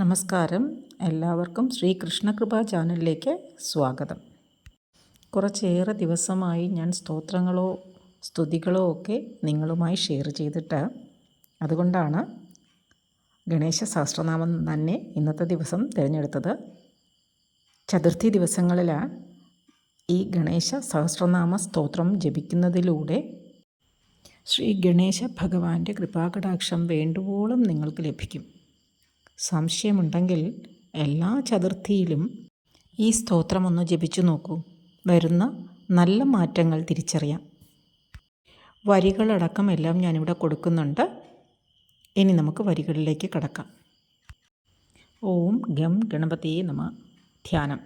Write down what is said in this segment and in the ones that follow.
നമസ്കാരം. എല്ലാവർക്കും ശ്രീ കൃഷ്ണകൃപ ചാനലിലേക്ക് സ്വാഗതം. കുറച്ചേറെ ദിവസമായി ഞാൻ സ്തോത്രങ്ങളോ സ്തുതികളോ ഒക്കെ നിങ്ങളുമായി ഷെയർ ചെയ്തിട്ട് അതുകൊണ്ടാണ് ഗണേശ സഹസ്രനാമം തന്നെ ഇന്നത്തെ ദിവസം തിരഞ്ഞെടുത്തത്. ചതുർത്ഥി ദിവസങ്ങളിൽ ഈ ഗണേശ സഹസ്രനാമ സ്തോത്രം ജപിക്കുന്നതിലൂടെ ശ്രീ ഗണേശ ഭഗവാന്റെ കൃപാകടാക്ഷം വേണ്ടുവോളം നിങ്ങൾക്ക് ലഭിക്കും. സംശയമുണ്ടെങ്കിൽ എല്ലാ ചതുർത്ഥിയിലും ഈ സ്തോത്രം ഒന്ന് ജപിച്ചു നോക്കൂ. വരുന്ന നല്ല മാറ്റങ്ങൾ തിരിച്ചറിയാം. വരികളടക്കം എല്ലാം ഞാനിവിടെ കൊടുക്കുന്നുണ്ട്. ഇനി നമുക്ക് വരികളിലേക്ക് കടക്കാം. ഓം ഗം ഗണപതിയെ നമ. ധ്യാനം.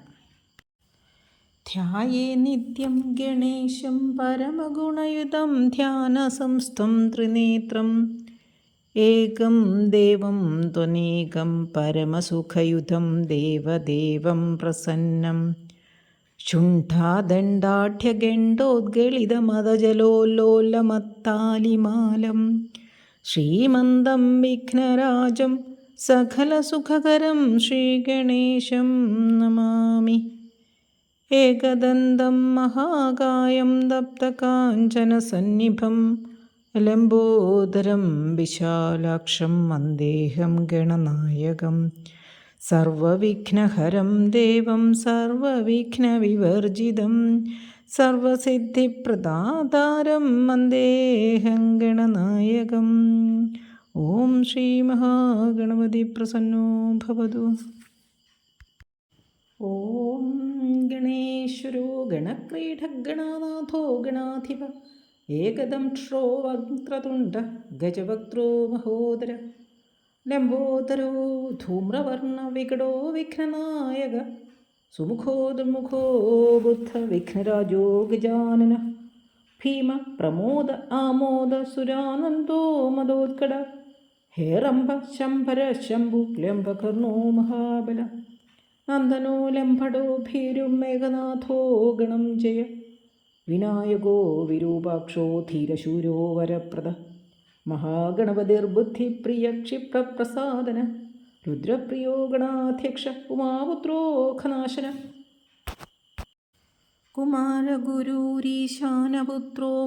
ധ്യായേ നിത്യം ഗണേശം പരമഗുണയുതം ധ്യാനസംസ്ഥം ത്രിനേത്രം. ഏകം ദേവം ത്വനേകം പരമസുഖയുധം ദേവദേവം പ്രസന്നം. ശുണ്ഠാദണ്ഡാഢ്യഗണ്ഡോദ്ഗളിതമദജലോല്ലോലമത്താലിമാലം ശ്രീമന്തം വിഘ്നരാജം സകലസുഖകരം ശ്രീഗണേശം നമാമി. ഏകദന്തം മഹാകായം ദപ്തകാഞ്ചനസന്നിഭം ലംബോദരം വിശാലാക്ഷം വന്ദേഹം ഗണനായകം. സർവവിഘ്നഹരം ദേവം സർവവിഘ്നവിവർജിതം. സർവസിദ്ധിപ്രദാതാരം വന്ദേഹം ഗണനായകം. ഓം ശ്രീ മഹാഗണപതി പ്രസന്നോ ഭവതു. ഓം ഗണേശ്വരോ ഗണക്രീഡഗണനാഥോ ഗണാധിപ ഏകദംഷ്ട്രോ അഗ്രതുണ്ട ഗജവക്ത്രോ മഹോദര. ലംബോദരോ ധൂമ്രവർണവികടോ വിഘ്നനായക. സുമുഖോ ദുർമുഖോ ബുദ്ധ വിഘ്നരാജോ ഗജാനന. ഭീമ പ്രമോദ ആമോദ സുരാനന്ദോ മദോത്കട ഹേരംഭ ശംഭര ശംഭു ലംബകർണോ മഹാബല. നന്ദനോ ലംഭടോ ഭീരും മേഘനാഥോ ഗണം ജയ. വിനായകോ വിരൂപാക്ഷോ ധീരശൂരോ വരപ്രദ മഹാഗണപതിർബുദ്ധിപ്രിയ ക്ഷിപ്രപ്രസാദന രുദ്രപ്രിയോ ഗണാധ്യക്ഷ ഉമാപുത്രോ ഖനാശന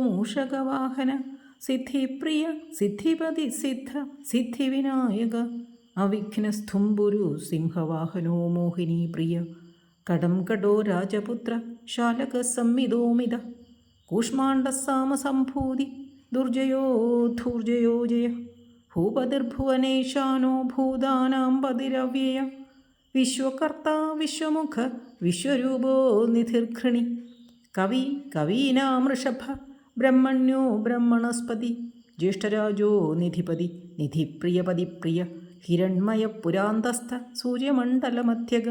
മൂഷകവാഹന. സിദ്ധിപ്രിയ സിദ്ധിപതി സിദ്ധ സിദ്ധിവിനായക. അവിഘ്നസ്തുംബുരു സിംഹവാഹനോ മോഹിനി പ്രിയ കടം കടോ രാജപുത്ര ശാലകസംമിതോമിത കൂഷ്മാണ്ഡസാമസംഭൂതി ദുർജയോ ധൂർജയോ ജയ. ഭൂപതിർഭുവനേശാനോ ഭൂതാനാം പതിരവ്യയ. വിശ്വകർത്ത വിശ്വമുഖ വിശ്വരൂപോ നിധിർഘൃണി. കവി കവീനാമൃഷഭ ബ്രഹ്മണ്യോ ബ്രഹ്മണസ്പതി. ജ്യേഷ്ഠരാജോ നിധിപതി നിധിപ്രിയപതി പ്രിയ ഹിരൺമയ പുരാന്തസ്ഥ സൂര്യമണ്ഡലമധ്യക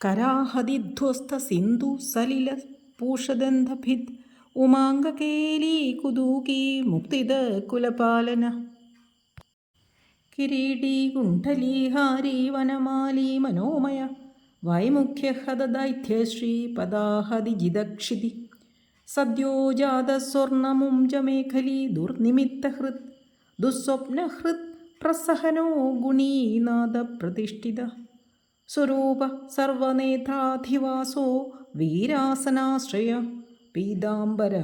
കരാഹതിധ്വസ്ത സിന്ധു സലില പൂഷദന്ധഭിദ് ഉമാംഗകേലി കുതൂകി കുലപാലന. കിരീടീ കുണ്ഠലീഹാരീ വനമാലി മനോമയ വൈമുഖ്യഹതദൈത്യശ്രീ പദാഹതിജിതക്ഷിതി സദ്യോജാതസ്വർണമുംജമേഖലി ദുർനിമിത്തഹൃത് ദുസ്വപ്നഹൃത് പ്രസഹനോ ഗുണീനാദപ്രതിഷ്ഠിത സ്വരൂപ സർവനേതാധിവാസോ വീരാസനാശ്രയ. പീതാംബര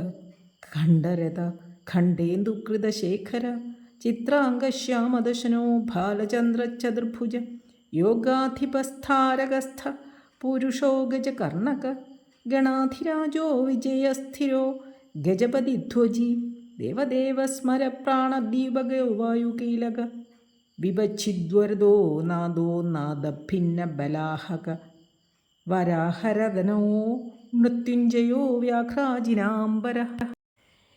ഖണ്ഡരഥ ഖണ്ഡേന്ദുകൃതശേഖര ചിത്രാംഗശ്യാമദശനോ ബാലചന്ദ്രചതുർഭുജ യോഗാധിപസ്ഥാരകസ്ഥ പുരുഷോ ഗജകർണക ഗണാധിരാജോ വിജയസ്ഥിരോ ഗജപതിധ്വജി ദേവദേവ സ്മര പ്രാണദീപകോ വായുകീലക വിഭച്ഛിദ്വരദോ നാദോ നാദഭിന്ന ബലാഹക വരാഹരതനോ മൃത്യുഞ്ജയോ വ്യാഘ്രാജിനാംബര.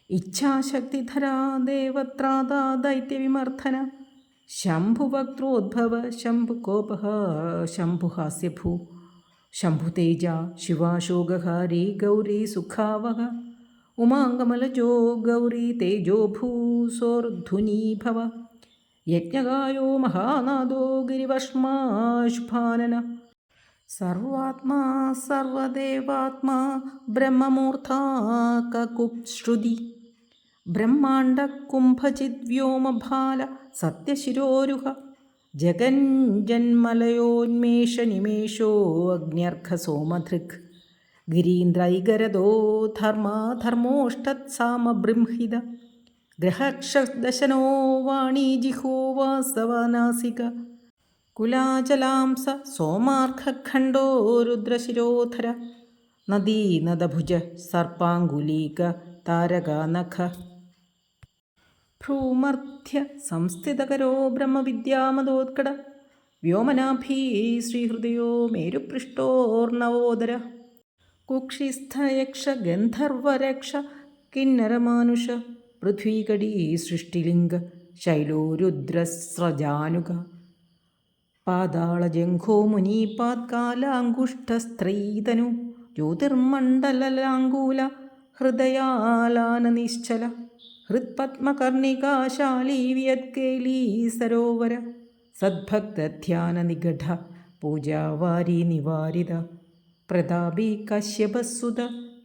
ഇച്ഛാശക്തിധരാ ദേവത്രാതാ ദൈത്യവിമർദ്ദന ശംഭുവക്ത്രോദ്ഭവ ശംഭുകോപ ശംഭുഹാസ്യഭൂ. ശംഭുതേജ ശിവാശോകഹാരി ഗൗരി സുഖാവഹ. ഉമാങ്കമലജോ ഗൗരി തേജോ ഭൂസോർധുനീഭവ യജ്ഞകായോ മഹാനാദോ ഗിരിവഷ്മാശുഭാനന. സർവാത്മാ സർവദേവാത്മാ ബ്രഹ്മമൂർധാകുശ്രുതി ബ്രഹ്മാണ്ഡ കുംഭചിദ്വ്യോമഭാല സത്യശിരോരുഹ. ജഗഞ്ജന്മലയോന്മേഷനിമേഷോ അഗ്ന്യർഘസോമധൃക്. ഗിരീന്ദ്രൈകരദോ ധർമാധർമ്മോഷ്ടത്സാമബൃംഹിത. ഗ്രഹക്ഷദശനോ വാണി ജിഹോവാസവനാസിക കുലാചലാംസ സോമാർഘഖണ്ഡോ രുദ്രശിരോധര. നദീനദഭുജ സർപ്പാങ്കുലീക താരകാനഖ. ഭ്രൂമർധ്യ സംസ്ഥിതകരോ ബ്രഹ്മവിദ്യാമതോത്കട. വ്യോമനാഭീ ശ്രീഹൃദയോ മേരുപൃഷ്ടോർണവോദര. കുക്ഷിസ്ഥയക്ഷ ഗന്ധർവരക്ഷ കിന്നരമാനുഷ. പൃഥ്വീകടീ സൃഷ്ടിലിംഗ ശൈലോരുദ്രസ്രജാനുക. പാതാളജംഘോ മുനീപാത്കാലാങ്കുഷ്ഠസ്ത്രൈതനു ജ്യോതിർമണ്ഡലലാങ്കൂല ഹൃദയാലാന നിശ്ചല ഹൃത്പത്മകർണികാശാലീ വിയത്കേലീ സരോവര. സദ്ഭക്തധ്യാനനിഗഢ പൂജാവാരി നിവാരിത. പ്രതാപി കശ്യപസുത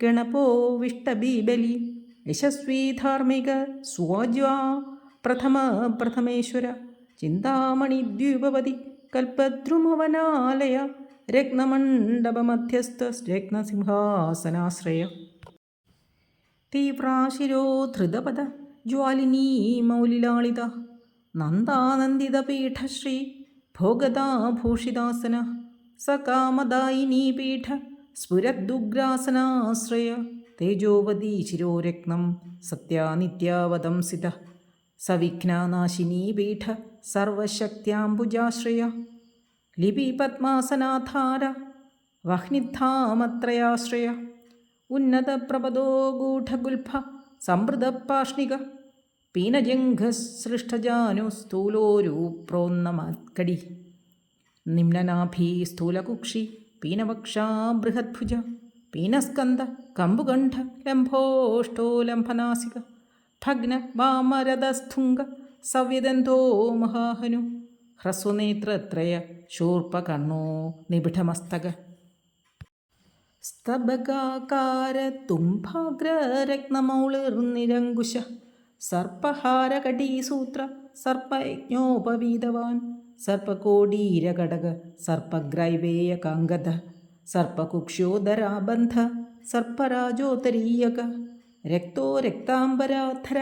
ഗണപോ വിഷ്ടബീബലി. യശസ്വീ ധാർമ്മിക സ്വാജ്വാ പ്രഥമ പ്രഥമേശ്വര ചിന്താമണിദ്വീപവതി കൽപ്പദ്രുമവനാലയ രത്നമണ്ഡപമധ്യസ്ഥ രത്നസിംഹാസനാശ്രയ. തീവ്രാശിരോധൃതപദ ജ്വാലിനീ മൗലിലാളിത നന്ദാനന്ദിതപീഠശ്രീ ഭോഗതാഭൂഷിതാസന സകാമദായിനീ പീഠ സ്ഫുരദ്ദുഗ്രാസനാശ്രയ. തേജോവതി ശിരോരത്നം സത്യാനിത്യാവതംസിത സവിഘ്നനാശിനീ പീഠ സർവശക്തിയാംബുജാശ്രയ. ലിപി പത്മാസനാധാര വഹ്നിധാമത്രയാശ്രയ. ഉന്നതപ്രപദോ ഗൂഢഗുൽഫ സംവൃതപാഷ്ണിക പീനജംഘസൃഷ്ടജാനു സ്ഥൂലോരൂപ്രോന്നമത്കടി. നിമ്നനാഭീ സ്ഥൂലകുക്ഷി പീനവക്ഷാ ബൃഹദ്ഭുജ. പീനസ്കന്ദ കമ്പുകണ്ഠ ലംഭോഷ്ടോ ലംഭനാസിക ഭഗ്ന വാമരഥസ്തുംഗ സവ്യദന്തോ മഹാഹനു ഹ്രസ്വനേത്രത്രയ ശൂർപ്പകർണോ നിബിഡമസ്തക സ്തബകാകാര തുംഭാഗ്രരത്നമൗളിർനിരങ്കുശ സർപ്പഹാരകടീസൂത്ര സർപ്പയജ്ഞോപവീതവാൻ സർപ്പകോടീരകടക സർപ്പഗ്രൈവേയകാംഗത സർപ്പകുക്ഷ്യോദരാബന്ധ സർപ്പരാജോത്തരീയക രക്തോ രക്താംബരാധര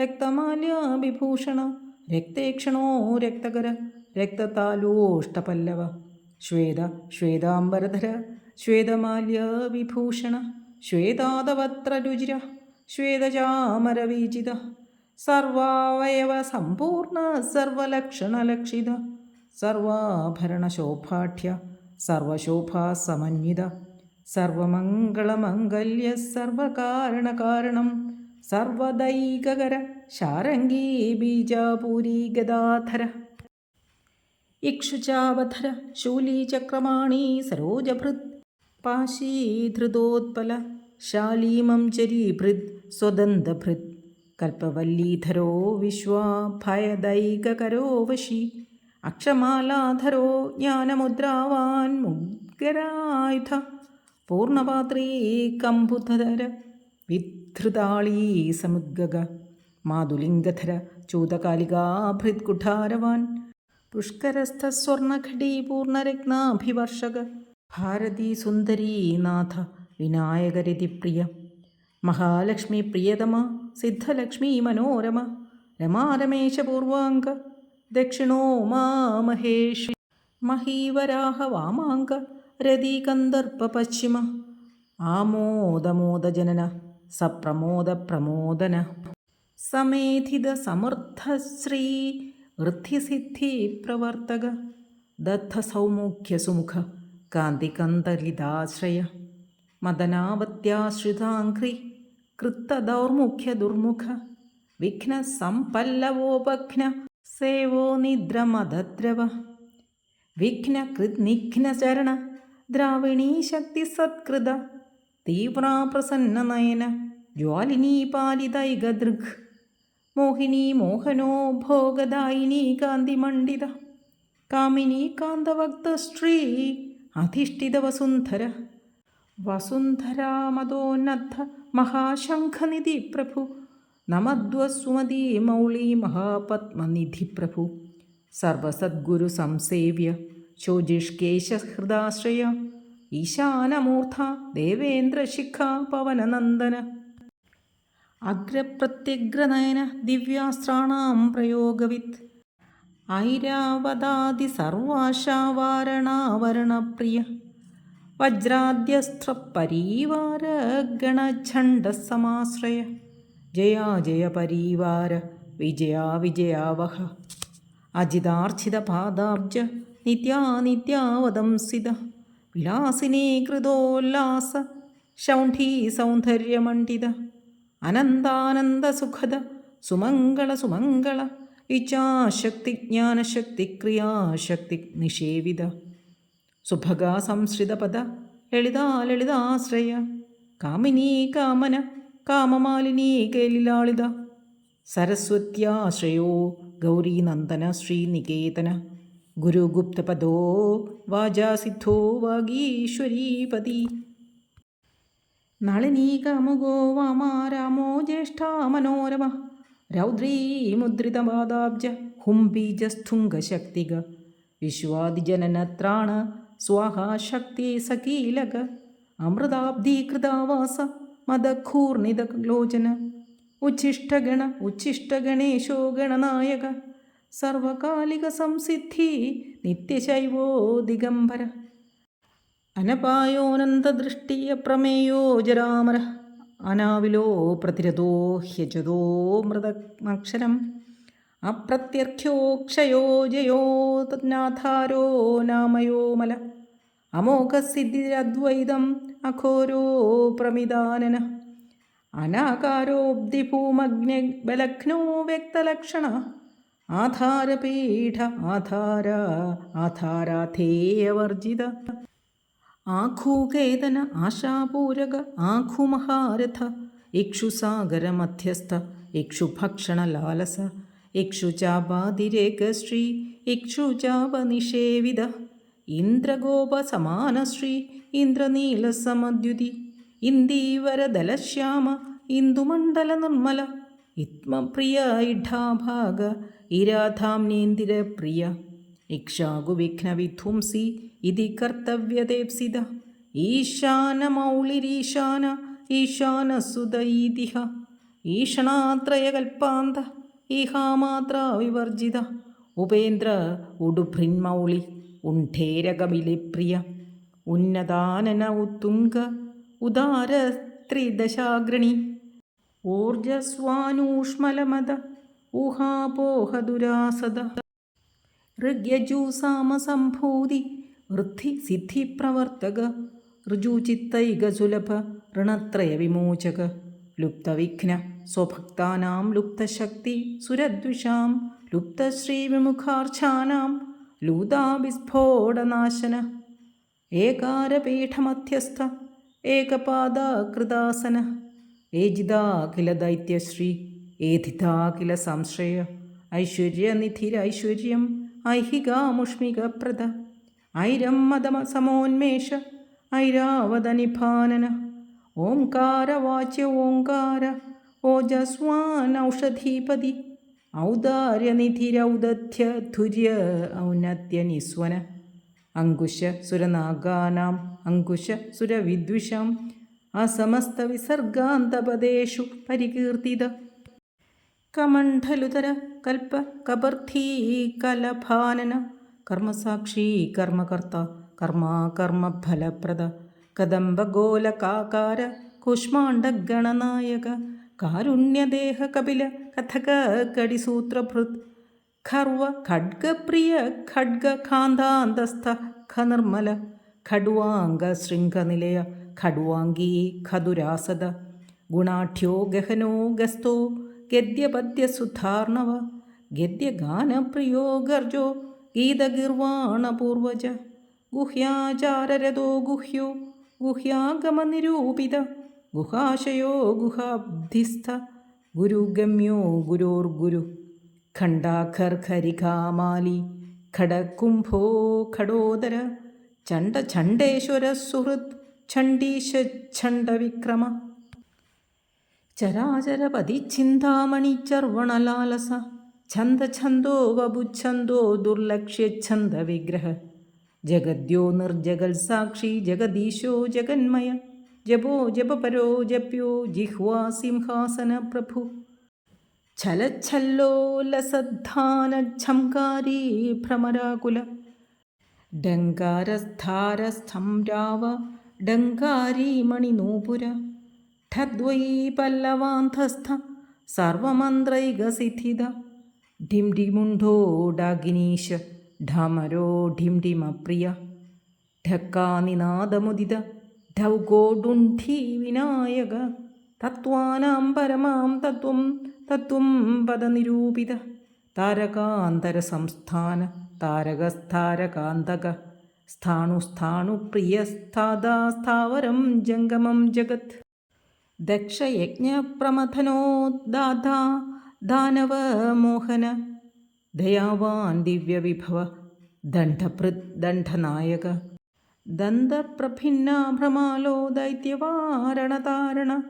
രക്തമാല്യാഭിഭൂഷണ രക്തേക്ഷണോ രക്തകര രക്തതാലോഷ്ടപല്ലവ ശ്വേത ശ്വേതാംബരധര ശ്വേതമാല്യാവിഭൂഷണ ശ്വേതാതവത്ര രുചിര ശ്വേതചാമരവീചിത സർവാവയവ സമ്പൂർണ സർവലക്ഷണലക്ഷിത സർവാഭരണശോഭാഠ്യ സർവശോഭാസമന്വിത സർവമംഗളമംഗല്യ സർവകാരണകാരണം. സർവദൈകകര ശാരംഗീ ബീജാപൂരി ഗദാധര. ഇക്ഷുചാവധര ശൂലീചക്രമാണീ സരോജഭൃത് പാശീധൃതോത്പല ശാലീമം ചരീഭൃത് സ്വദന്തഭൃത് കൽപ്പവല്ലീധരോ വിശ്വാഭയദൈകകരോ വശി. അക്ഷമാലാധരോ ജ്ഞാനമുദ്രാവാൻ മുഗ്രായുധ പൂർണപാത്രീ കമ്പുധര വിധൃതാളീ സമുദ്ഗഗ. മാതുലിംഗധര ചൂതകാലികാഭൃത്കുഠാരവാൻ പുഷ്കരസ്ഥസ്വർണഘടീ പൂർണരത്നാഭിവർഷക ഭാരതീ സുന്ദരീനാഥ വിനായകരിതിപ്രിയ. മഹാലക്ഷ്മി പ്രിയതമ സിദ്ധലക്ഷ്മി മനോരമ. രമാരമേശപൂർവാംഗ ദക്ഷിണോ മാമഹേഷി മഹീവരാഹ വാമാങ്ക രതികന്ദർപ്പ പശ്ചിമ. ആമോദമോദജനന സപ്രമോദപ്രമോദന സമേധിത സമർത്ഥശ്രീ ഋദ്ധിസിദ്ധി പ്രവർത്തക ദത്തസൗമുഖ്യസുമുഖ കാന്തികന്തരിതാശ്രയ വിഘ്നസമ്പല്ലവോപഘ്ന സേവോ നിദ്രമദദ്രവ. വിഘ്നകൃത്നിഘ്നചരണ ദ്രാവിണീ ശക്തി സത്കൃത തീവ്രാ പ്രസന്ന നയന ജ്വാലിനീ പാലിതൈകദൃഗ് മോഹിനി മോഹനോ ഭോഗദായിനി കാന്തിമണ്ഡിത കാമിനി കാന്തവക്തശ്രീ അധിഷ്ഠിത വസുന്ധര വസുന്ധരാമതോന്നദ്ധ മഹാശംഖനിധി പ്രഭു നമദ്വസുമതി മൗളി മഹാപത്മനിധി പ്രഭു സർവസദ്ഗുരു സംസേവ്യ ശോജിഷ്കേശഹൃദാശ്രയ ഈശാനമൂർധ ദേവേന്ദ്രശിഖ പവനനന്ദന അഗ്രപ്രത്യഗ്രനയന ദിവ്യാസ്ത്രാണാം പ്രയോഗവിത് ഐരാവതാതി സർവാശാവാരണാവരണപ്രിയ വജ്രാദ്യസ്ത്രപരീവാരഗണഛണ്ഡസമാശ്രയ ജയാ ജയ പരീവാര വിജയാ വിജയാവഹ അജിതാർച്ചിതപാദാബ്ജ നിത്യാനിത്യാവതംസിത. വിലാസിനീ കൃതോല്ലാസ ശൗണ്ഠീ സൗന്ദര്യമണ്ഡിത. അനന്താനന്ദസുഖദ സുമംഗള സുമംഗള ഇച്ഛാശക്തി ജ്ഞാനശക്തി ക്രിയാശക്തി നിഷേവിത. സുഭഗാ സംശ്രിതപദ ലളിതാ ലളിതാശ്രയ കാമിനീ കാമന കാമമാലിനീ കേലിലാളിത. സരസ്വത്യാശ്രയോ ഗൗരീനന്ദന ശ്രീനികേതന. ഗുരുഗുപ്തപദോ വാചാസിദ്ധോ വാഗീശ്വരീപതി. നളിനീകമുഗോ വാമാരാമോ ജ്യേഷ്ഠാ മനോരമ. രൗദ്രീ ഹുംബീജസ്തുംഗശക്തിക വിശ്വാദിജനനത്രാണ. സ്വാഹാശക്തി സകീലക അമൃതാബ്ധീകൃതാവാസ മദഖൂർണിതലോചന ഉച്ഛിഷ്ടഗണ ഉച്ഛിഷ്ടഗണേശോ ഗണനായക. സർവകാലിക സംസിദ്ധി നിത്യശൈവോ ദിഗംബര അനപായോനന്ദദൃഷ്ടിയ പ്രമേയോ ജരാമര. അനാവിലോ പ്രതിരതോ ഹ്യജതോ മൃതമക്ഷരം. അപ്രത്യർഘ്യോ ക്ഷയോ ജയോ തന്നാധാരോ നാമയോ മല. അമോഘസിദ്ധിരദ്വൈതം അഘോരോ പ്രമിദാനന അനാകാരോബ്ധിഭൂമഗ്നബലഘ്നോ വ്യക്തലക്ഷണ. ആധാരപീഠ ആധാര ആധാരാധേയവർജിത. ആഘൂകേതന ആശാപൂരക ആഘുമഹാരഥ. ഇക്ഷുസാഗരമധ്യസ്ഥ ഇക്ഷുഭക്ഷണലാലസ. ഇക്ഷുചാപാതിരേഖശ്രീ ഇക്ഷുചാപനിഷേവിത ഇന്ദ്രഗോപസമാനശ്രീ ഇന്ദ്രനീലസമദ്യുതി ഇന്ദീവരദലശ്യാമ ഇന്ദുമണ്ഡല നിർമ്മല ഇത്മപ്രിയ ഇഢാഭാഗ ഇരാധാംനേന്ദിരപ്രിയ ഇക്ഷാകുവിഘ്നവിധ്വംസി ഇതി കർത്തവ്യദേപ്സിത ഈശാനമൗളിരീശാന ഈശാനസുത ഈതിഹ ഈഷണാത്രയകൽപ്പാന്ത ഈഹാമാത്ര വിവർജിത ഉപേന്ദ്ര ഉടുഭൃന്മൗളി ഉണ്ഠേരകമിലിപ്രിയ ഉന്നതാനന ഉത്തുംഗ ഉദാര ത്രിദശാഗ്രണി ഊർജസ്വാനൂഷ്മലമത ഊഹാപോഹദുരാസദ. ഋഗ്യജൂസാമസംഭൂതി വൃദ്ധി സിദ്ധി സിദ്ധിപ്രവർത്തക ഋജുചിത്തൈകസുലഭ ഋണത്രയവിമോചക ലുപ്തവിഘ്ന സ്വഭക്താനാം ലുപ്തശക്തി സുരദ്വിഷാം ലുപ്തശ്രീവിമുഖാർച്ചാനാം ലൂതാവിസ്ഫോടനാശന. ഏകാരപീഠമധ്യസ്ഥ ഏകപാദാകൃതാസന ഏജിതാഖില ദൈത്യശ്രീ ഏധിതാഖില സംശയ ഐശ്വര്യനിധിരൈശ്വര്യം ഐഹികാമുഷ്മികപ്രദ ഐരം മദമസമോന്മേഷ ഐരാവതനിഭാനന ഓംകാരവാച്യ ഓംകാര ഓജസ്വാനൗഷധീപതി ഔദാര്യനിധിരൗദധ്യ ധുര്യ അങ്കുശ സുരനാഗാനാം അങ്കുശ സുരവിദ്വിഷാം അസമസ്തവിസർഗാന്തപദേഷു പരികീർത്തിത. കമണ്ഡലുതര കൽപ്പ കബർദ്ധീ കലഭാനന കർമ്മസാക്ഷി കർമ്മകർത്ത കർമാ കർമ്മഫലപ്രദ കദംബഗോലകാകാര കൂഷ്മാണ്ഡഗണനായക കാരുണ്യദേഹ കപില കഥക കടിസൂത്രഭൃത് ഖർവ ഖഡ്ഗപ്രിയ ഖഡ്ഗഖാന്താന്തസ്ഥ ഖനിർമ്മല ഖഡ്വാംഗ ശൃംഖനിലയ ഖഡ്വാംഗീ ഖദുരാസദ ഗുണാഠ്യോ ഗഹനോ ഗസ്തോ ഗദ്യപദ്യസുധാർണവ ഗദ്യഗാനപ്രിയോ ഗർജോ ഗീതഗീർവാണപൂർവജ ഗുഹ്യാചാരരഥോ ഗുഹ്യോ ഗുഹ്യാഗമനിരൂപിത ഗുഹാശയോ ഗുഹാബ്ധിസ്ഥ ഗുരുഗമ്യോ ഗുരോർഗുരു ഖണ്ഡാഖർഖരികാമാലി ഖഡകുംഭോ ഖഡോദര ചണ്ഡചണ്ഡേശ്വര സുഹൃത് ഛണ്ഡീശ ഛണ്ഡവിക്രമ ചരാചരപതി ചിന്താമണി ചർവണലാലസ ഛന്ദ ഛന്ദോ ഛന്ദഛന്ദോ ദുർലക്ഷ്യ ഛന്ദ വിഗ്രഹ. ജഗദ്യോ നിർജഗൽ സാക്ഷി ജഗദീശോ ജഗന്മയ ജപോ ജപപരോ ജപ്യോ ജിഹ്വാ സിംഹാസന പ്രഭു. ഛലച്ഛല്ലോലസദ്ധാനച്ഛംകാരീ ഭ്രമരാകുല. ഡങ്കാരസ്ഥാരസ്തംരാവ ഡങ്കാരീ മണിനൂപുര ഠദ്വൈ പല്ലവാന്ധസ്ഥ സർവമന്ത്രൈകസിദ്ധിത. ഡിം ഡിമുണ്ഠോ ഡാഗിനീശ ഢമരോ ഡിം ഡിമപ്രിയ ഢക്കാനിനാദമുദിത ഢൗഗോഡുണ്ഠി വിനായക തത്വാനാം പരമാം തത്വം തത്വം പദനിരൂപിത താരകാന്തര സംസ്ഥാന താരകസ്ഥാരകാന്തക സ്ഥാണുസ്ഥാണുപ്രിയസ്ഥാദാസ്ഥാവരം ജംഗമം ജഗത്. ദക്ഷയജ്ഞപ്രമഥനോദ്ദാത ദാനവമോഹന. ദയാവാൻ ദിവ്യവിഭവ ദണ്ഡഭൃത് ദണ്ഡനായക. ദന്തപ്രഭിന്നാഭ്രമാലോ ദൈത്യവാരണതാരണ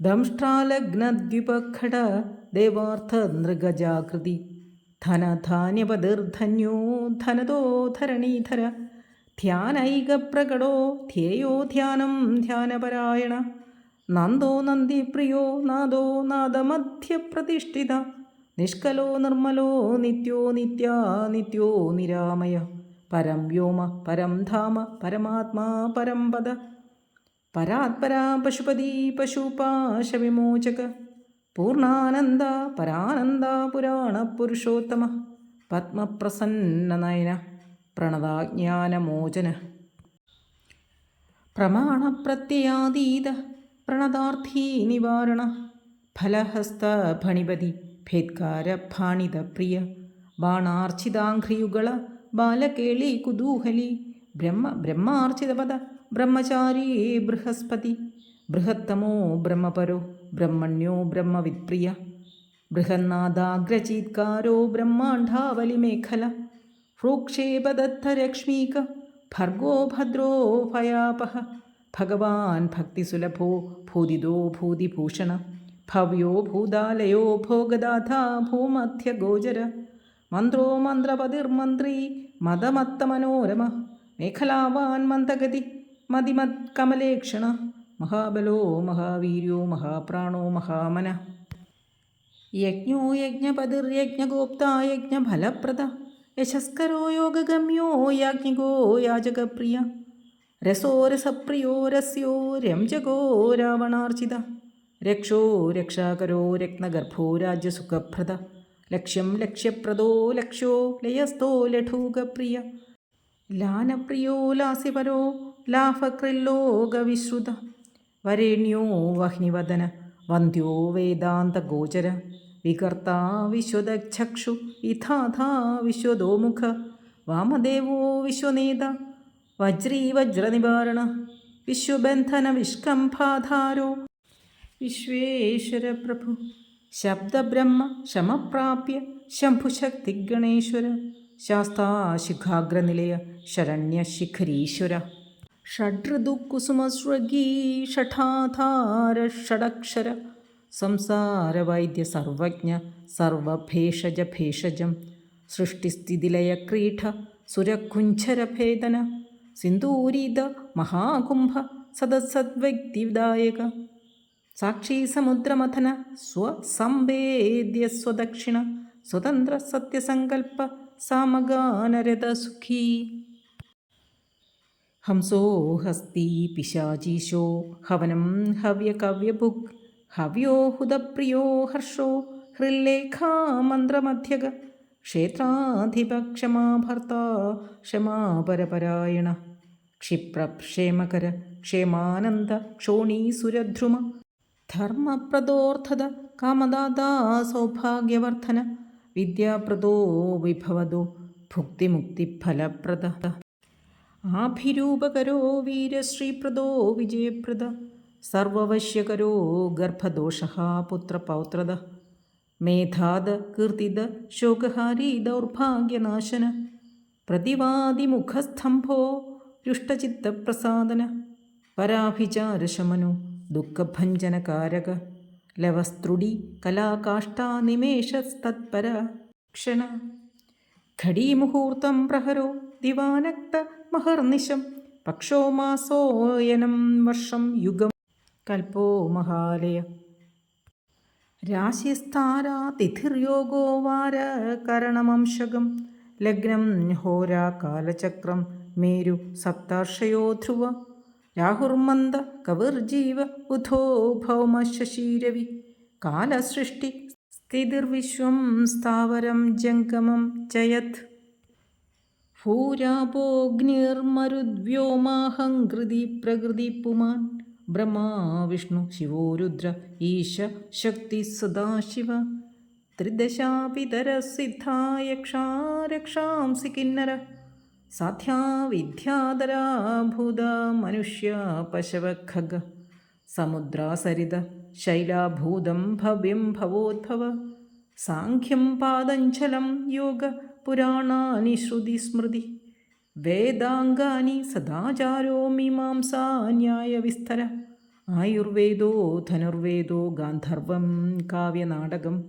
ദംഷ്ട്രാലഗ്നദ്വിപഖട ദേവാർത്ഥ നൃഗജാകൃതി. ധനധാന്യപതിർധന്യോ ധനതോ ധരണീധര. ധ്യാനൈകപ്രകടോ ധ്യേയോ ധ്യാനം ധ്യാനപരായണ. നന്ദോ നന്ദിപ്രിയോ നാദോ നാദമധ്യപ്രതിഷ്ഠിത. നിഷ്കലോ നിർമ്മലോ നിത്യോ നിത്യാ നിത്യോ നിരാമയ. പരം വ്യോമ പരം ധാമ പരമാത്മാ പരം പദ. പരാത്പരാ പശുപതി പശുപാശ വിമോചക പൂർണാനന്ദ പരാനന്ദ പുരാണ പുരുഷോത്തമ. പത്മപ്രസന്നനയന പ്രണതാജ്ഞാനമോചന. പ്രമാണപ്രത്യയാതീത പ്രണതാർത്ഥീ നിവാരണ ഫലഹസ്ത ഭണിപതി ഭേദ്കാര ഭാണിത പ്രിയ ബാണാർച്ചിതാഘ്രിയുഗള ബാലകേളി കുതൂഹലി. ബ്രഹ്മ ബ്രഹ്മാർച്ചിതപദ ബ്രഹ്മചാരീ ബൃഹസ്പതി. ബൃഹത്തമോ ബ്രഹ്മപരോ ബ്രഹ്മണ്യോ ബ്രഹ്മവിത്പ്രിയ ബൃഹന്നാദാഗ്രചീത്കാരോ ബ്രഹ്മാണ്ഡാവലിമേഖല. ഭ്രൂക്ഷേപദത്തരക്ഷ്മീക ഭർഗോ ഭദ്രോ ഭയാപഹ. ഭഗവാൻ ഭക്തിസുലഭോ ഭൂതിദോ ഭൂതിഭൂഷണ. ഭവ്യോ ഭൂതാലയോ ഭോഗദാഥ ഭൂമധ്യഗോചര മന്ത്രോ മന്ത്രപതിർമന്ത്രി മതമത്തമനോരമ മേഖലാവാൻ മന്ദഗതി. മതിമത് കമലേക്ഷണ. മഹാബലോ മഹാവീര്യോ മഹാപ്രാണോ മഹാമന. യജ്ഞോ യജ്ഞപതിർയജ്ഞഗോപ്ത യജ്ഞഫലപ്രദ. യശസ്കരോ യോഗഗമ്യോ യാജ്ഞികോ യാചകപ്രിയ രസോ രസപ്രിയോ രസ്യോ രംജകോ രാവണാർച്ചിത രക്ഷോ രക്ഷാകരോ രത്നഗർഭോ രാജ്യസുഖപ്രദ. ലക്ഷ്യം ലക്ഷ്യപ്രദോ ലക്ഷ്യോ ലയസ്ഥോ ലഠൂകപ്രിയ ലാനപ്രിയോ ലാസിപരോ ലാഭകൃല്ലോകവിശ്രുത വരേണ്യോ വഹ്നിവദന വന്ധ്യോ വേദാന്തഗോചര. വികർത്ത വിശ്വദക്ഷു ഇഥാഥാ വിശ്വദോമുഖ. വാമദേവോ വിശ്വനേത വജ്രീ വജ്രനിവാരണ വിശ്വബന്ധന വിഷ്കംഭാധാരോ വിശ്വേശ്വര പ്രഭു ശബ്ദബ്രഹ്മ ശമപ്രാപ്യ ശംഭുശക്തിഗണേശ്വര. ശാസ്താശിഖാഗ്രനിലയ ശരണ്യശിഖരീശ്വര. ഷഡ്ഋതുകുസുമസ്രഗീ ഷഠാധാര ഷഡക്ഷര സംസാരവൈദ്യ സർവജ്ഞ സർവഭേഷജ ഭേഷജം സൃഷ്ടിസ്ഥിതിലയക്രീഠ സുരകുഞ്ചരഭേദന സിന്ദൂരിത മഹാകുംഭ സദസദ്വ്യക്തിദായക സാക്ഷി സമുദ്രമഥന സ്വസംവേദ്യ സ്വദക്ഷിണ സ്വതന്ത്ര സത്യസങ്കൽപ്പ സാമഗാനരഥസുഖീ ഹംസോ ഹസ്തി പിശാചീശോ ഹവനം ഹവ്യകവ്യഭുക് ഹവ്യോ ഹുതപ്രിയോ ഹർഷോ ഹൃല്ലേഖാമന്ത്രമധ്യക ക്ഷേത്രാധിപക്ഷമാഭർത്ത ക്ഷമാപരപരായണ ക്ഷിപ്രക്ഷേമകര ക്ഷേമാനന്ദ ക്ഷോണീസുരധ്രുമ ധർമ്മപ്രദോർത്ഥത കാമദാതാ സൗഭാഗ്യവർദ്ധന വിദ്യാപ്രദോ വിഭവദോ ഭുക്തിമുക്തിഫലപ്രദ ആഭിരൂപകരോ വീരശ്രീപ്രദോ വിജയപ്രദ. സർവവശ്യകരോ ഗർഭദോഷ പുത്രപൗത്രദ മേധാദ കീർത്തിദ ശോകഹാരി ദൗർഭാഗ്യനാശന. പ്രതിവാദിമുഖസ്തംഭോ രുഷ്ടചിത്തപ്രസാദന. പരാഭിചാരശമനു ദുഃഖഭഞ്ജനകാരക. ലവസ്ത്രുടി കലാകാഷ്ടാനിമേഷസ്തത്പര ക്ഷണ ഘടീമുഹൂർത്തം പ്രഹരോ ദിവാനക്ത മഹർനിശം പക്ഷോ മാസോയനം വർഷം യുഗം കൽപ്പോ മഹാലയ. രാശിസ്ഥാരാതിഥിർയോഗോ വാരകരണമംശകം ലഗ്നം ഹോരാ കാലചക്രം മേരു സപ്താർഷയോ ധ്രുവ. രാഹുർമന്ദ കവിർജീവ ബുധോ ഭൗമ ശശീരവി കാലസൃഷ്ടി സ്ഥിതിർവിശ്വം സ്ഥാവരം ജംഗമം ചയത് ഭൂരാപോഗ്നിർമരുദ്വ്യോമാഹങ്കൃതി പ്രകൃതി പുമാൻ ബ്രഹ്മാ വിഷ്ണു ശിവോ രുദ്ര ഈശ ശക്തി സദാശിവ. ത്രിദശാപിതരസിദ്ധായക്ഷാരക്ഷാംസി കിന്നര. സാധ്യാ വിദ്യാധരാഭൂത മനുഷ്യ പശവ ഖഗ സമുദ്രാസരിത ശൈലാഭൂതം ഭവ്യം ഭവോദ്ഭവ സാഖ്യം പാദഞ്ചലം യോഗ. പുരാണാനി ശ്രുതി സ്മൃതി. വേദാംഗാനി സദാചാരോ മീമാംസാ ന്യായവിസ്തര ആയുർവേദോ ധനുർവേദോ ഗാന്ധർവം കാവ്യനാടകം.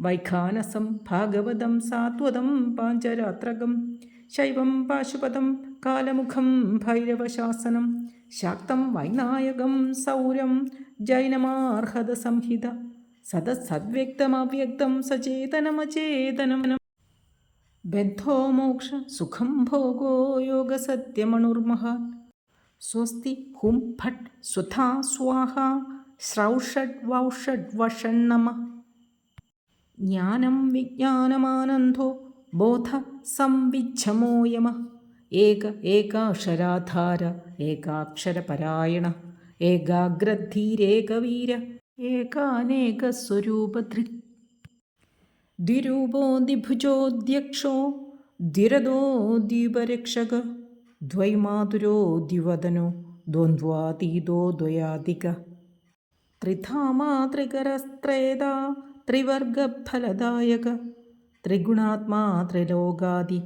വൈഖാനസം ഭാഗവതം സാത്വതം പാഞ്ചരാത്രകം. ശൈവം പാശുപതം കാലമുഖം ഭൈരവശാസനം. ശാക്തം വൈനായകം സൗരം ജൈനമാർഹത സംഹിത. സദസദ്വ്യക്തമവ്യക്തം സചേതനമചേതനം. ബദ്ധോ മോക്ഷ സുഖം ഭോഗോ യോഗസത്യമണുർമഹാൻ സ്വസ്തി ഹും ഭട്ട് സ്വധാ സ്വാഹ ശ്രൗഷഡ് വൗഷഡ് വഷണ്ണമ ജ്ഞാനം വിജ്ഞാനമാനന്ദോ ബോധ സംവിച്ഛമോ യമ. ഏക ഏകാക്ഷരാധാര ഏകാക്ഷരപരായണ ഏകാഗ്രധീരേകവീര ഏകാനേകസ്വരൂപധൃക് ദ്വിരൂപോ ദ്വിഭുജോദ്യക്ഷോ ദ്വിരദോ ദ്വീപരക്ഷക ദ്വൈമാതുരോ ദ്വിവദനോ ദ്വന്ദ്വാതീതോ ദ്വയാധിക. ത്രിധാമാത്രികരസ്ത്രേതാ ത്രിവർഗഫലദായക. ത്രിഗുണാത്മാ ത്രിലോകാദി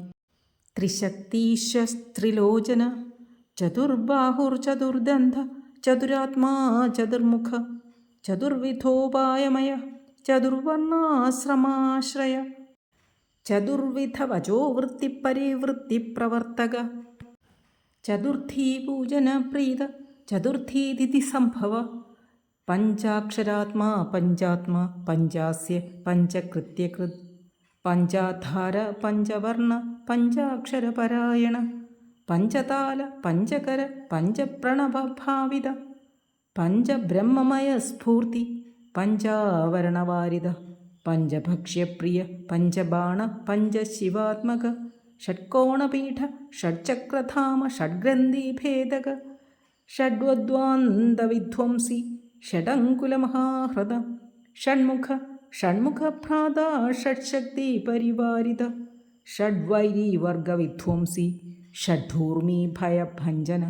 ത്രിശക്തീശസ്ത്രിലോചന. ചതുർബാഹുർചതുർദന്ധ ചതുരാത്മാ ചതുർമുഖ ചതുർവിധോപായമയ. ചതുർവർണാശ്രമാശ്രയ ചതുർവിധവചോ വൃത്തിപരിവൃത്തിപ്രവർത്തക ചതുർത്ഥീ പൂജനപ്രീത ചതുർത്ഥീതിഥി സംഭവ. പഞ്ചാക്ഷരാത്മാ പഞ്ചാത്മാ പഞ്ചാസ്യ പഞ്ചകൃത്യകൃത്. പഞ്ചാധാര പഞ്ചവർണ പഞ്ചാക്ഷരപരായണ. പഞ്ചതാല പഞ്ചകര പഞ്ചപ്രണവഭാവിത. പഞ്ചബ്രഹ്മമയ സ്ഫൂർത്തി പഞ്ചാവരണവാരിത പഞ്ചഭക്ഷ്യപ്രിയ പഞ്ചബാണ പഞ്ചശിവാത്മക ഷഡ്കോണപീഠ ഷഡ്ചക്രധാമ ഷഡ്ഗ്രന്ഥിഭേദക ഷഡ്വദ്വാന്തവിധ്വംസി ഷഡങ്കുലമഹാഹൃദ ഷൺമുഖ ഷൺമുഖഭ്രാത ഷഡ്ശക്തി പരിവാരിത ഷഡ്വൈരീവർഗവിധ്വംസി ഷഡ്ധൂർമി ഭയഭഞ്ജന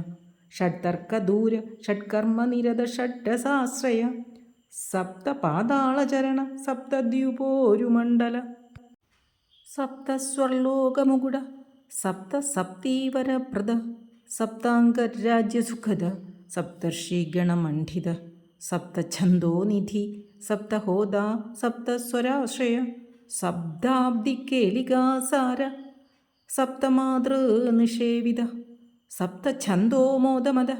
ഷഡ്തർക്കദൂര ഷഡ്കർമ്മനിരത ഷഡ്രസാശ്രയ സപ്തപാതാളചരണ സപ്തദ്യൂപോരുമണ്ഡല. സപ്തസ്വർലോകമുകുട സപ്ത സപ്തീവരപ്രദ സപ്താംഗരാജ്യസുഖദ സപ്തർഷിഗണമണ്ഡിത സപ്തഛന്ദോനിധി സപ്തഹോദ സപ്തസ്വരാശ്രയ സപ്താബ്ദിക്കേലികാസാര സപ്തമാതൃനിഷേവിത സപ്തഛന്ദോമോദമദ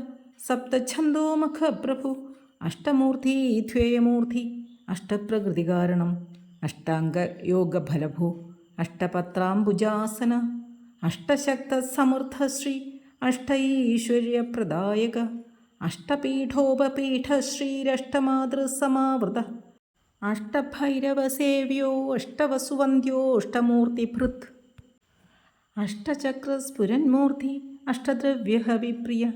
സപ്തഛന്ദോമുഖപ്രഭു അഷ്ടമൂർത്തി ധ്വേയമൂർത്തി അഷ്ടപ്രകൃതികാരണം അഷ്ടാംഗയോഗഫലഭൂ അഷ്ടപത്രാംബുജാസന അഷ്ടശക്തസമൃദ്ധശ്രീ അഷ്ടൈശ്വര്യപ്രദായക അഷ്ടപീഠോപപീഠശ്രീരഷ്ടമാതൃസമാവൃത അഷ്ടഭൈരവസേവ്യോ അഷ്ടവസുവന്ധ്യോ അഷ്ടമൂർത്തിഭൃത് അഷ്ടചക്രസ്ഫുരന്മൂർത്തി അഷ്ടദ്രവ്യഹവിപ്രിയ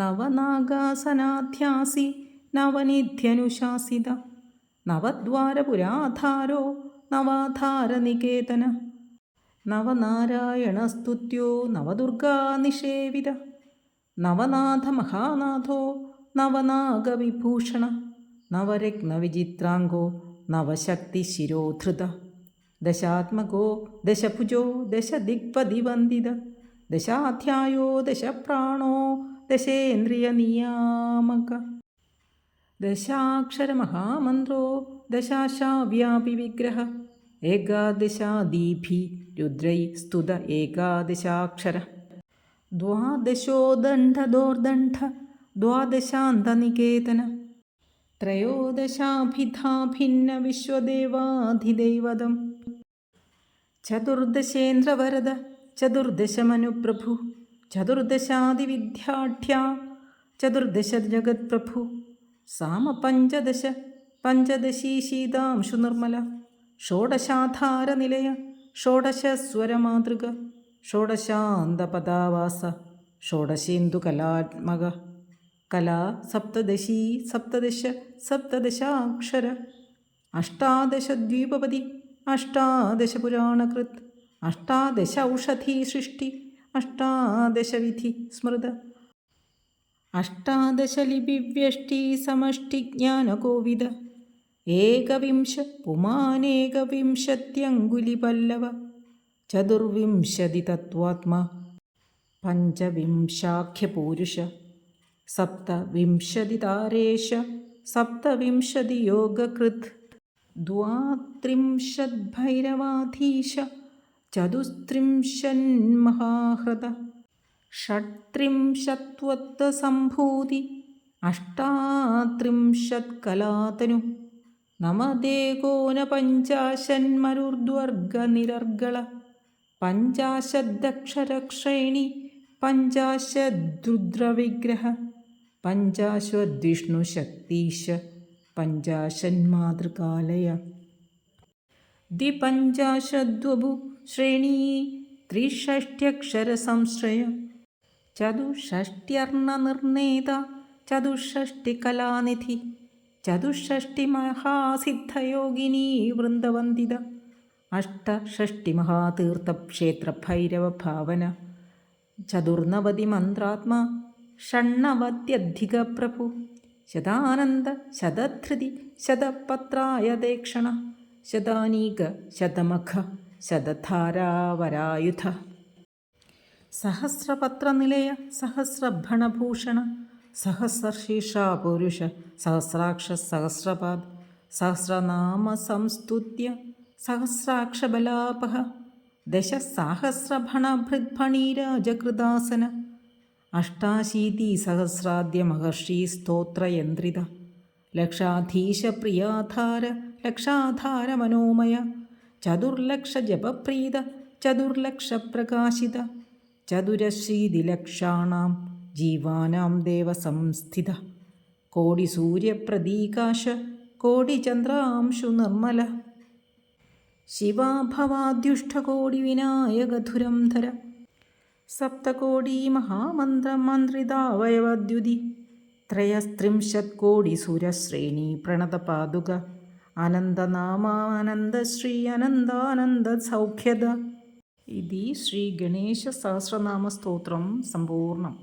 നവനാഗാസനാധ്യാസി നവനിധ്യനുശാസിത നവദ്വാരപുരാധാരോ നവാധാരനികേതന നവനാരായണസ്തുത്യോ നവദുർഗാനിഷേവിത നവനാഥമഹാനാഥോ നവനാഗവിഭൂഷണ നവരത്നവിചിത്രാംഗോ നവശക്തിശിരോധൃത ദശാത്മകോ ദശഭുജോ ദശദിഗ്പതിവന്ദിത ദശാധ്യായോ ദശപ്രാണോ ദശേന്ദ്രിയനിയാമക. ദശാക്ഷരമഹാമന്ത്രോ ദശാശാവ്യാപി വിഗ്രഹ ഏകാദശാദീഭി രുദ്രൈ സ്തുത ഏകാദശാക്ഷര. ദ്വാദശോദണ്ഡദോർദണ്ഡ ദ്വാദശാന്തനികേതന. ത്രയോദശാഭിധാ ഭിന്ന വിശ്വദേവാധിദൈവതം ചതുർദശേന്ദ്രവരദ ചതുർദശമനുപ്രഭു. ചതുർദശ ജഗത്പ്രഭു സാമ പഞ്ചദശ പഞ്ചദശീശീതാംശു നിർമ്മല ഷോഡശാധാര നിലയ ഷോഡശാധാരനിലയ ഷോഡശസ്വരമാതൃക ഷോഡശാന്തപദാവാസ ഷോഡശേന്ദുകലാത്മക കലാ സപ്തദശീ സപ്തദശ സപ്തദശാക്ഷര അഷ്ടാദശദ്വീപപതി അഷ്ടാദശവിധി സ്മൃത. അഷ്ടാദശലിപിവ്യഷ്ടി സമഷ്ടിജ്ഞാനകോവിദ ഏകവിംശ പുമാനേകവിംശത്യങ്കുലിപല്ലവ. ചതുർവിംശതി തത്വാത്മാ പഞ്ചവിംശാഖ്യപൂരുഷ. സപ്തവിംശതിതാരേശ. സപ്തവിംശതിയോഗകൃത്. ദ്വാത്രിംശദ്ഭൈരവാധീശ. चतुस्त्रिंशन्महाहृद षट्त्रिंशत्वत्तसम्भूति अष्टात्रिंशत्कलातनु नमदेकोनपञ्चाशन्मरुर्द्वर्गनिरर्गळ पञ्चाशद्दक्षरक्षैणि पञ्चाशद्रुद्रविग्रह पञ्चाशद्विष्णुशक्तीश पञ्चाशन्मातृकालय द्विपञ्चाशद्वभु श्रेणी त्रिषष्ट्यक्षरसंश्रय चतुष्षष्ट्यर्णनिर्णेत चतुष्षष्टिकलानिधि चतुष्षष्टिमहासिद्धयोगिनी वृन्दवन्दित अष्टषष्टिमहातीर्थक्षेत्रभैरवभावन चतुर्नवतिमन्त्रात्मा षण्णवत्यधिकप्रभु शतानन्द शतधृति शतपत्रायदेक्षण ശതാനീക ശതമഖ ശതധാരാവരായുധ. സഹസ്രപത്രനിലയ സഹസ്രഭണഭൂഷണ സഹസ്രശീർഷാ പുരുഷ സഹസ്രാക്ഷ സഹസ്രപാദ് സഹസ്രനാമ സംസ്തുത്യ സഹസ്രാക്ഷബലാപഹ ദശസാഹസ്രഭണഭൃദ്ഭണീരാജകൃതാസന അഷ്ടാശീതി സഹസ്രാദ്യ മഹർഷി സ്തോത്രയന്ത്രിത ലക്ഷാധീശപ്രിയാധാര ലക്ഷാധാര മനോമയ ചതുർലക്ഷ ജപപ്രീത ചതുർലക്ഷപ്രകാശിത ചതുരശ്രീതിലക്ഷാണാം ജീവാനാം ദേവസംസ്ഥിത കോടി സൂര്യപ്രദീകാശ കോടി ചന്ദ്രാംശു നിർമ്മല ശിവാഭവാദ്യുഷ്ടകോടി വിനായകധുരംധര സപ്തകോടി മഹാമന്ത്രമന്ത്രിതാവയവദ്യുതി ത്രയസ്ത്രിംശത്കോടിസുരശ്രേണി പ്രണതപാതുക അനന്തനാമാനന്ദ ശ്രീ അനന്താനന്ദ സൗഖ്യത ഇതി ശ്രീ ഗണേശ സഹസ്രനാമ സ്തോത്രം സമ്പൂർണം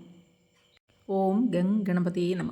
ഓം ഗംഗ് നമ.